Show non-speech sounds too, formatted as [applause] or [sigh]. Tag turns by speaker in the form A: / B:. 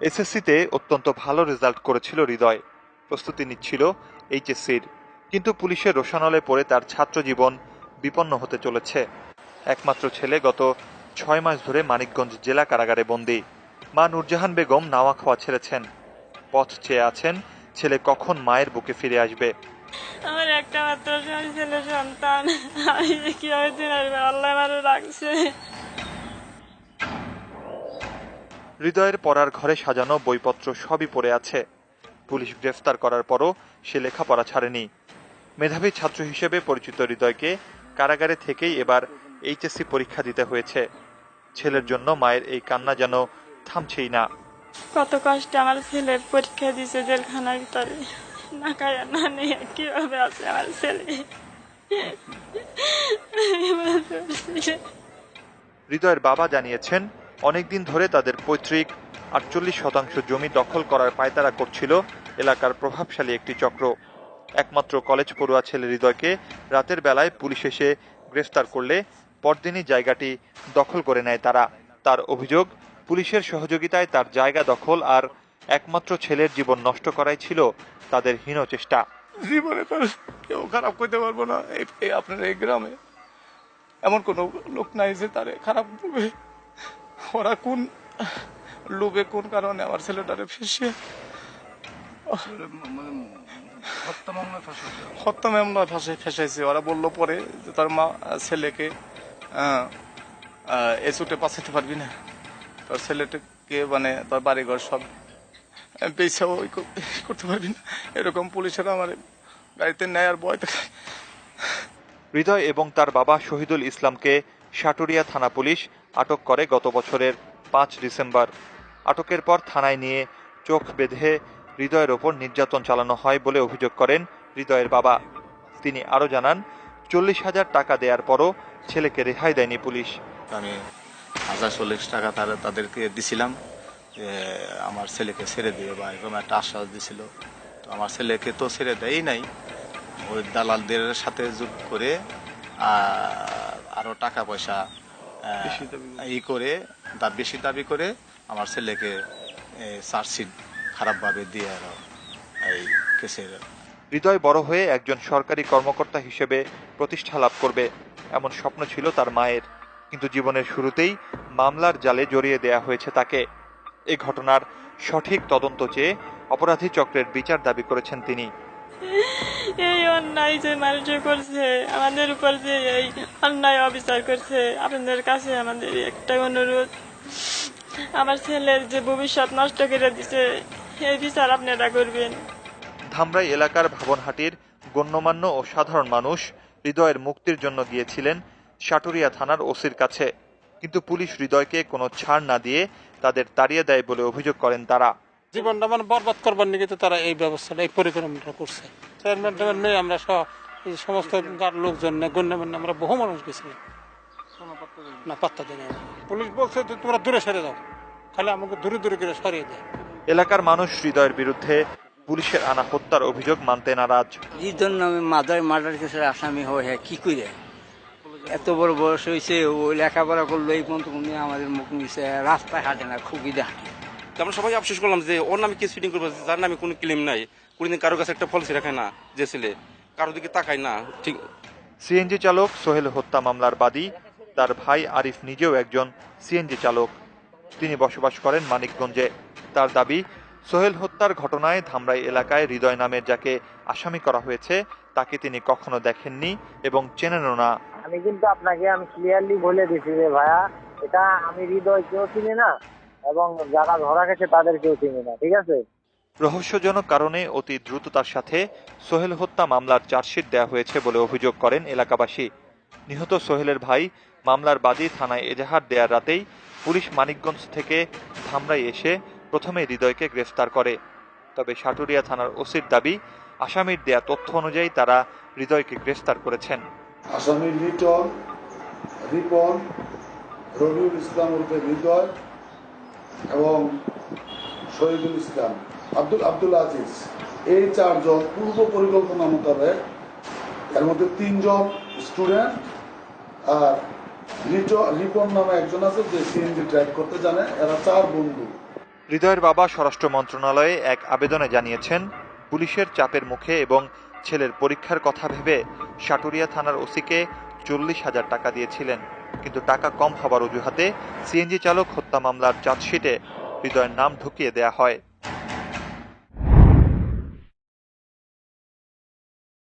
A: এসএসসিতে অত্যন্ত ভালো রেজাল্ট করেছিল হৃদয়। প্রস্তুতি নিচ্ছিল এইচএসসির। কিন্তু পুলিশের রোশানলে পড়ে তার ছাত্র জীবন বিপন্ন হতে চলেছে। একমাত্র ছেলে গত ছয় মাস ধরে মানিকগঞ্জ জেলা কারাগারে বন্দী। মা নূরজাহান বেগম নাওয়া খাওয়া ছেড়েছেন। পথ চেয়ে আছেন, ছেলে কখন মায়ের বুকে ফিরে আসবে?
B: আমার একটা মাত্র ছেলে, সন্তান। আমি কীভাবে আল্লাহ রাখছে
A: হৃদয়ের পড়ার ঘরে সাজানো বইপত্র সবই পড়ে আছে। পুলিশ গ্রেফতার করার পরও সে লেখাপড়া ছাড়েনি। মেধাবী ছাত্র হিসেবে পরিচিত হৃদয়কে কারাগারে থেকেই এবার এইচএসসি পরীক্ষা দিতে হয়েছে। ছেলের জন্য মায়ের এই কান্না যেন থামছেই না।
B: কত কষ্টে আমার ছেলে পরীক্ষা দিছে জেলখানার ভিতরে। না খায়া না নিয়ে কীভাবে আছে আমার ছেলে?
A: হৃদয়ের বাবা জানিয়েছেন অনেকদিন ধরে তাদের পৈতৃক আটচল্লিশ শতাংশ জমি দখল করার পায়তারা করছিল এলাকার প্রভাবশালী একটি চক্র। একমাত্র কলেজ পড়ুয়া ছেলে হৃদয়কে রাতের বেলায় পুলিশ এসে গ্রেফতার করলে পরদিনই জায়গাটি দখল করে নেয় তারা। তার অভিযোগ, পুলিশের সহযোগিতায় তার জায়গা দখল আর একমাত্র ছেলের জীবন নষ্ট করাই ছিল তাদের হীন চেষ্টা।
C: জীবনে কেউ খারাপ করতে পারব না। আপনার এই গ্রামে এমন কোনো লোক নাই যে তারে খারাপ ওরা কোন লোভে কোন কারণে আমার ছেলেটারে ফেসে? হত্যা মামলা ফাঁসে ফেসাইছে। ওরা বলল পরে যে তার মা, ছেলেকে এ ছুটে পাঠাতে পারবি না। তোর ছেলেটাকে মানে তোর বাড়িঘর সব পেছাও করতে পারবি না। এরকম পুলিশেরা আমার গাড়িতে নেয় আর ভয় দেখায়
A: হৃদয় এবং তার বাবা শহীদুল ইসলামকে সাটুরিয়া থানা পুলিশ আটক করে গত বছরের পাঁচ ডিসেম্বর। আটকের পর থানায় নিয়ে চোখ বেঁধে হৃদয়ের ওপর নির্যাতন চালানো হয় বলে অভিযোগ করেন হৃদয়ের বাবা। তিনি আরও জানান, চল্লিশ হাজার টাকা দেওয়ার পরও ছেলেকে রেহাই দেয়নি পুলিশ।
D: আমি হাজার চল্লিশ টাকা তারা তাদেরকে দিছিলাম আমার ছেলেকে ছেড়ে দিবে বা এরকম একটা আশ্বাস দিছিল। তো আমার ছেলেকে তো ছেড়ে দেয়ই নাই। ওই দালালদের সাথে যোগ করে আরও টাকা পয়সা ই করে দা বেশি দাবি করে আমার ছেলেকে চার্জশিট খারাপভাবে দিয়ে আরও এই কেসের।
A: হৃদয় বড় হয়ে একজন সরকারি কর্মকর্তা হিসেবে প্রতিষ্ঠা লাভ করবে এমন স্বপ্ন ছিল তার মায়ের। কিন্তু জীবনের শুরুতেই মামলার জালে জড়িয়ে দেয়া হয়েছে তাকে। এই ঘটনার সঠিক তদন্ত চেয়ে অপরাধী চক্রের বিচার দাবি করেছেন তিনি। [laughs]
B: এই অন্যায় যে মানুষ করছে, আমাদের উপর যে এই অন্যায় অবিচার করছে, আপনাদের কাছে আমাদের একটা অনুরোধ। আমার ছেলের যে ভবিষ্যৎ নষ্ট করে দিছে, এই বিচার আপনারা করবেন।
A: ধামরাই এলাকার ভাবনহাটির গণ্যমান্য ও সাধারণ মানুষ হৃদয়ের মুক্তির জন্য গিয়েছিলেন সাটুরিয়া থানার ওসির কাছে। কিন্তু পুলিশ হৃদয়কে কোনো ছাড় না দিয়ে তাদের তাড়িয়ে দেয় বলে অভিযোগ করেন তারা।
E: জীবনটা মানে বরবাদ করবার নিকে তো তারা এই ব্যবস্থাটা এই পরিকল্পনাটা করছে। চেয়ারম্যান টেয়ারম্যান নিয়ে আমরা সব এই সমস্ত গার লোকজন নিয়ে গণ্যমান্য আমরা বহু মানুষ গেছিলাম। না পাত্তা দেয় পুলিশ বলছে যে তোমরা দূরে সরে যাও। খালি আমাকে দূরে দূরে করে সরিয়ে দেয়।
A: এলাকার মানুষ হৃদয়ের বিরুদ্ধে পুলিশের আনা হত্যার অভিযোগ মানতে নারাজ।
F: হৃদয় নামে মাদার মার্ডার কেসের আসামি হয় হ্যাঁ কি করে এত বড় বয়স হয়েছে ও লেখাপড়া করল এই পর্যন্ত উনি আমাদের মুখ নিচে রাস্তায় হাঁটে না খুবই হাঁটে
G: আমরা সবাই আফসোস করলাম যে ওর নামে কেস ফিটিং করব যার নামে কোনো ক্লেম নাই। কোনদিন কারও কাছে একটা পলিসি রাখে না যে ছেলে। কারোর দিকে তাকায় না ঠিক।
A: সিএনজি চালক সোহেল হত্যা মামলার বাদী। তার ভাই আরিফ নিজেও একজন সিএনজি চালক। তিনি বসবাস করেন মানিকগঞ্জে। তার দাবি সোহেল হত্যার ঘটনায় ধামরাই এলাকায় হৃদয় নামের যাকে আসামি করা হয়েছে তাকে তিনি কখনো দেখেননি এবং চেনেনও না।
H: আমি কিন্তু আপনাকে আমি ক্লিয়ারলি বলে দিছি যে ভাইয়া এটা আমি হৃদয় কেউ চিনি না এবং যারা ধরা গেছে তাদের কেউ চিনি না ঠিক আছে?
A: রহস্যজনক কারণে অতি দ্রুততার সাথে সোহেল হত্যা মামলার চার্জশিট দেওয়া হয়েছে বলে অভিযোগ করেন এলাকাবাসী। নিহত সোহেলের ভাই মামলার বাদী থানায় এজাহার দেওয়ার রাতেই পুলিশ মানিকগঞ্জ থেকে ধামরাই এসে প্রথমে হৃদয়কে গ্রেফতার করে। তবে সাটুরিয়া থানার ওসির দাবি আসামির দেয়া তথ্য অনুযায়ী তারা হৃদয়কে গ্রেফতার করেছেন।
I: আসামি লিটন রিপন রবিউল ইসলাম হৃদয় এবং শহীদুল ইসলাম, আব্দুল আব্দুল আজিজ, এই চারজন পূর্ব পরিকল্পনা মোতাবেক এর মধ্যে তিনজন স্টুডেন্ট আর রিপন নামে একজন আছে যে সিএনজি ড্রাইভ করতে জানে। এরা চার বন্ধু।
A: হৃদয়ের বাবা স্বরাষ্ট্র মন্ত্রণালয়ে এক আবেদনে জানিয়েছেন, পুলিশের চাপের মুখে এবং ছেলের পরীক্ষার কথা ভেবে সাটুরিয়া থানার ওসিকে চল্লিশ হাজার টাকা দিয়েছিলেন। কিন্তু টাকা কম হবার অজুহাতে সিএনজি চালক হত্যা মামলার চার্জশিটে হৃদয়ের নাম ঢুকিয়ে দেয়া হয়।